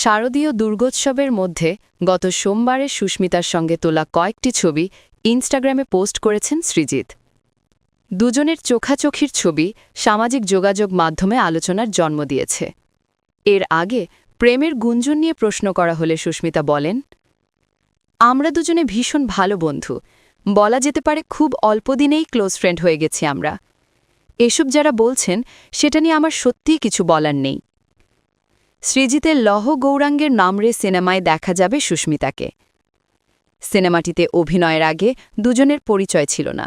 শারদীয় দুর্গোৎসবের মধ্যে গত সোমবারে সুস্মিতার সঙ্গে তোলা কয়েকটি ছবি ইনস্টাগ্রামে পোস্ট করেছেন সৃজিত দুজনের চোখাচোখির ছবি সামাজিক যোগাযোগ মাধ্যমে আলোচনার জন্ম দিয়েছে। এর আগে প্রেমের গুঞ্জন নিয়ে প্রশ্ন করা হলে সুস্মিতা বলেন, আমরা দুজনে ভীষণ ভালো বন্ধু। বলা যেতে পারে খুব অল্প দিনেই ক্লোজ ফ্রেন্ড হয়ে গেছি আমরা। এসব যারা বলছেন, সেটা নিয়ে আমার সত্যিই কিছু বলার নেই। সৃজিতের লহ গৌরাঙ্গের নামরে সিনেমায় দেখা যাবে সুস্মিতাকে। সিনেমাটিতে অভিনয়ের আগে দুজনের পরিচয় ছিল না।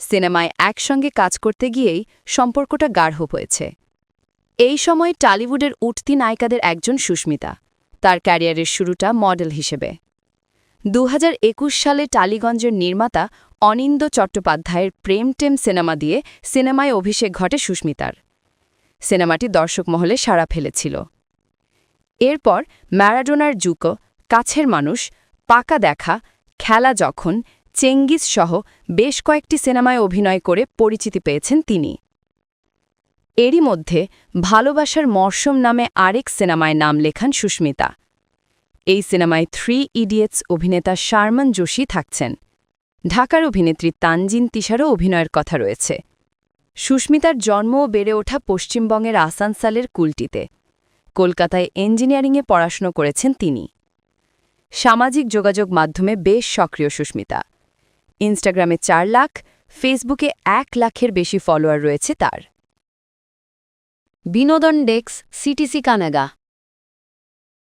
সিনেমায় একসঙ্গে কাজ করতে গিয়েই সম্পর্কটা গাঢ় হয়েছে। এই সময় টালিউডের উঠতি নায়িকাদের একজন সুস্মিতা। তার ক্যারিয়ারের শুরুটা মডেল হিসেবে। দু হাজার একুশ সালে টালিগঞ্জের নির্মাতা অনিন্দ চট্টোপাধ্যায়ের প্রেম টেম সিনেমা দিয়ে সিনেমায় অভিষেক ঘটে সুস্মিতার। সিনেমাটি দর্শক মহলে সাড়া ফেলেছিল। এরপর ম্যারাডোনার জুকো, কাছের মানুষ, পাকা দেখা, খেলা যখন, চেঙ্গিস সহ বেশ কয়েকটি সিনেমায় অভিনয় করে পরিচিতি পেয়েছেন তিনি। এরই মধ্যে ভালোবাসার মরশুম নামে আরেক সিনেমায় নাম লেখান সুস্মিতা। এই সিনেমায় থ্রি ইডিয়েটস অভিনেতা শারমান যোশী থাকছেন। ঢাকার অভিনেত্রী তানজিন তিশারও অভিনয়ের কথা রয়েছে। সুস্মিতার জন্ম ও বেড়ে ওঠা পশ্চিমবঙ্গের আসানসালের কুলটিতে। কলকাতায় ইঞ্জিনিয়ারিংয়ে পড়াশুনো করেছেন তিনি। সামাজিক যোগাযোগ মাধ্যমে বেশ সক্রিয় সুস্মিতা। ইনস্টাগ্রামে চার লাখ, ফেসবুকে এক লাখের বেশি ফলোয়ার রয়েছে তার। বিনোদন ডেক্স সিটিসি কানাগা